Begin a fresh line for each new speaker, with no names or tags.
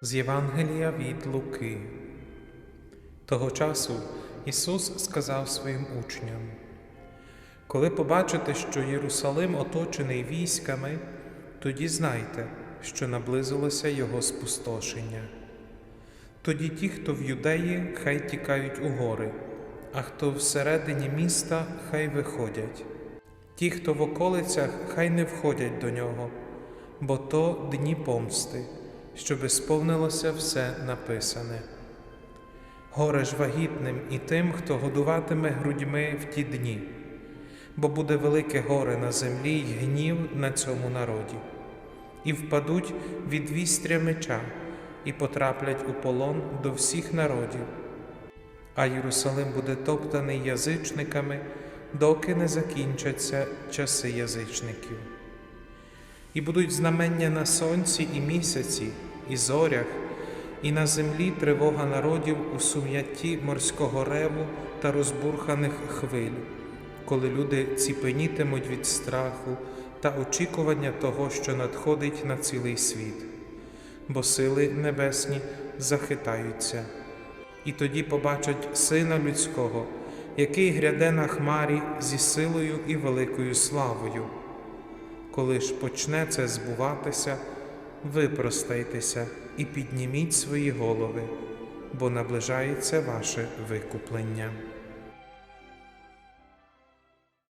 З Євангелія від Луки. Того часу Ісус сказав своїм учням: Коли побачите, що Єрусалим оточений військами, тоді знайте, що наблизилося Його спустошення. Тоді ті, хто в юдеї, хай тікають у гори, а хто всередині міста, хай виходять. Ті, хто в околицях, хай не входять до нього, бо то дні помсти, щоби сповнилося все написане. Горе ж вагітним і тим, хто годуватиме грудьми в ті дні, бо буде велике горе на землі й гнів на цьому народі, і впадуть від вістря меча, і потраплять у полон до всіх народів. А Єрусалим буде топтаний язичниками, доки не закінчаться часи язичників. І будуть знамення на сонці і місяці, і зорях, і на землі тривога народів у сум'ятті морського реву та розбурханих хвиль, коли люди ціпенітимуть від страху та очікування того, що надходить на цілий світ, бо сили небесні захитаються. І тоді побачать Сина Людського, який гряде на хмарі зі силою і великою славою. Коли ж почне це збуватися, випростайтеся і підніміть свої голови, бо наближається ваше викуплення.